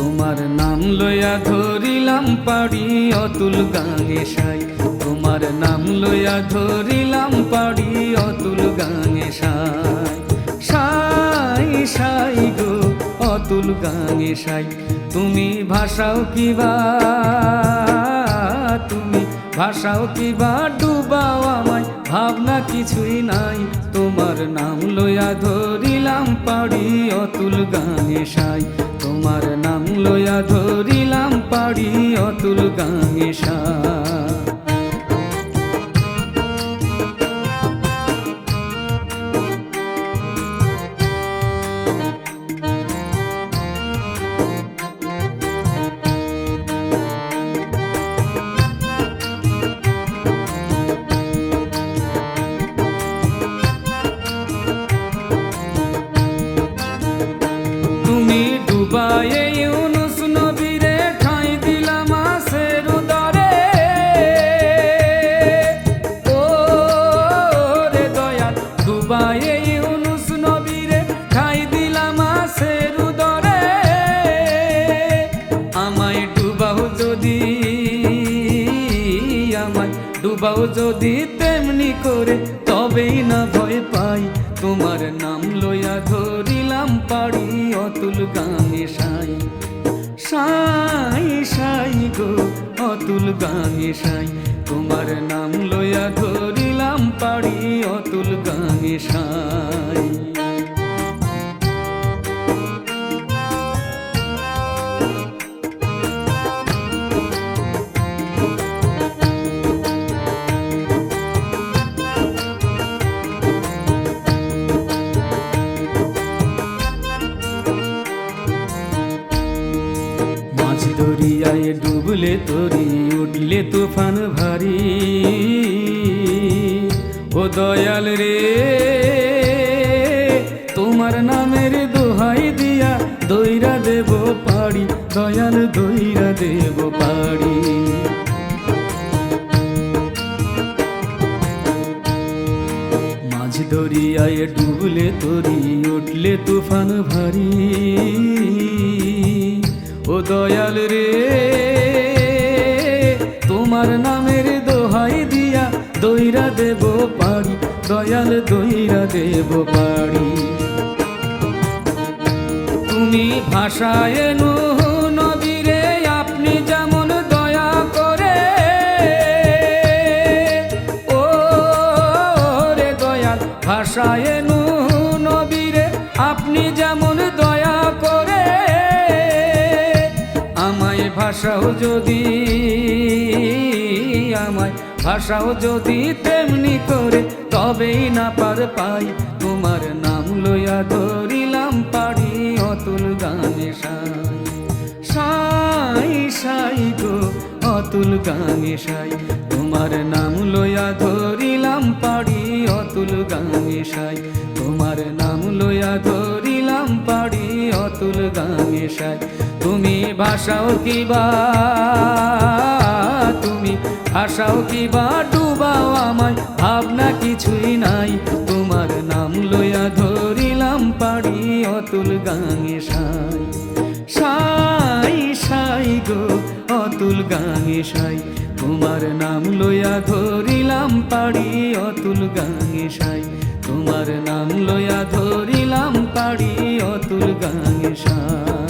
তোমার নাম লইয়া ধরিলাম পাড়ি অতুল গাঙে সাই। তোমার নাম লইয়া ধরিলাম পাড়ি অতুল গাঙে সাই। সাই সাই গো, অতুল গাঙে সাই। তুমি ভাষাও কিবা তুমি ভাষাও কিবা ডুবাও আমায়, ভাবনা কিছুই নাই। তোমার নাম লইয়া ধরিলাম পাড়ি অতুল গানে সাই। তোমার নাম লয়া ধরিলাম পাড়ি অতুল গানে সাই। ডুবাও যদি তেমনি করে, তবেই না ভয় পাই। তোমার নাম লইয়া ধরিলাম পাড়ি অতুল গাঙে সাই। সাই সাই গো, অতুল গাঙে সাই। তোমার নাম লইয়া পাড়ি গাঙে সাই দরিয়ায় ডুবলে তরি উঠলে তুফান ভারী। ও দয়াল রে, তোমার নামের দোহাই দিয়া দইরা দেব পাড়ি, দয়াল দইরা দেব পাড়ি। মাঝ দরিয়ায় ডুবলে তরি, উঠলে তুফান ভারী। ও দয়াল রে, তোমার দিয়া দইরা দেব পারি দয়াল দইরা দেব পারি তুমি ভাষায় রে আপনি যেমন দয়া করে। আমায় ভাষাও যদি, আমায় ভাষাও যদি তেমনি করে, তবেই না পার পাই। তোমার নাম লইয়া ধরিলাম পারি অতুল গানে সাই। সাই গো, অতুল গানে সাই। তোমার নাম লইয়া ধরিলাম পারি অতুল গানে সাই। তোমার নাম লইয়া ধরিলাম পারি অতুল গানে সাই। তুমি ভাষাও কিবা তুমি কি কিবা ডুবাও আমায়? ভাবনা কিছুই নাই। তোমার নাম লইয়া ধরিলাম পারি অতুল গাঙে সাই। সাই সাই গো, অতুল গাঙে সাই। তোমার নাম লইয়া ধরিলাম পারি অতুল গাঙে সাই। তোমার নাম লইয়া ধরিলাম পারি অতুল গাঙে সাই।